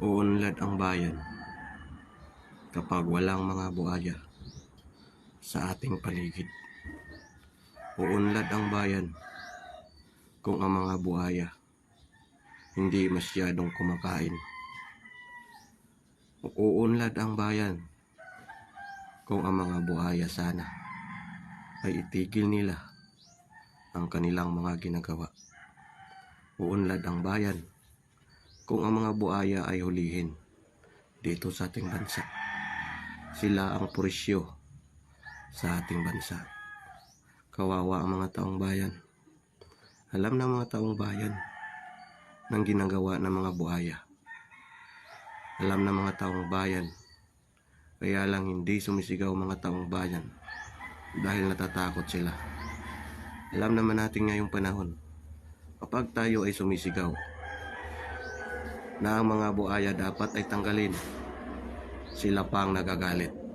Uunlad ang bayan kapag walang mga buhaya sa ating paligid. Uunlad ang bayan kung ang mga buhaya hindi masyadong kumakain. Uunlad ang bayan kung ang mga buhaya sana ay itigil nila ang kanilang mga ginagawa. Uunlad ang bayan kung ang mga buhaya ay hulihin dito sa ating bansa. Sila ang purisyo sa ating bansa. Kawawa ang mga taong bayan. Alam ng mga taong bayan ng ginagawa ng mga buhaya. Alam ng mga taong bayan kaya lang hindi sumisigaw mga taong bayan dahil natatakot sila. Alam naman natin ngayong panahon kapag tayo ay sumisigaw na ang mga buhaya dapat ay tanggalin. Sila pa ang nagagalit.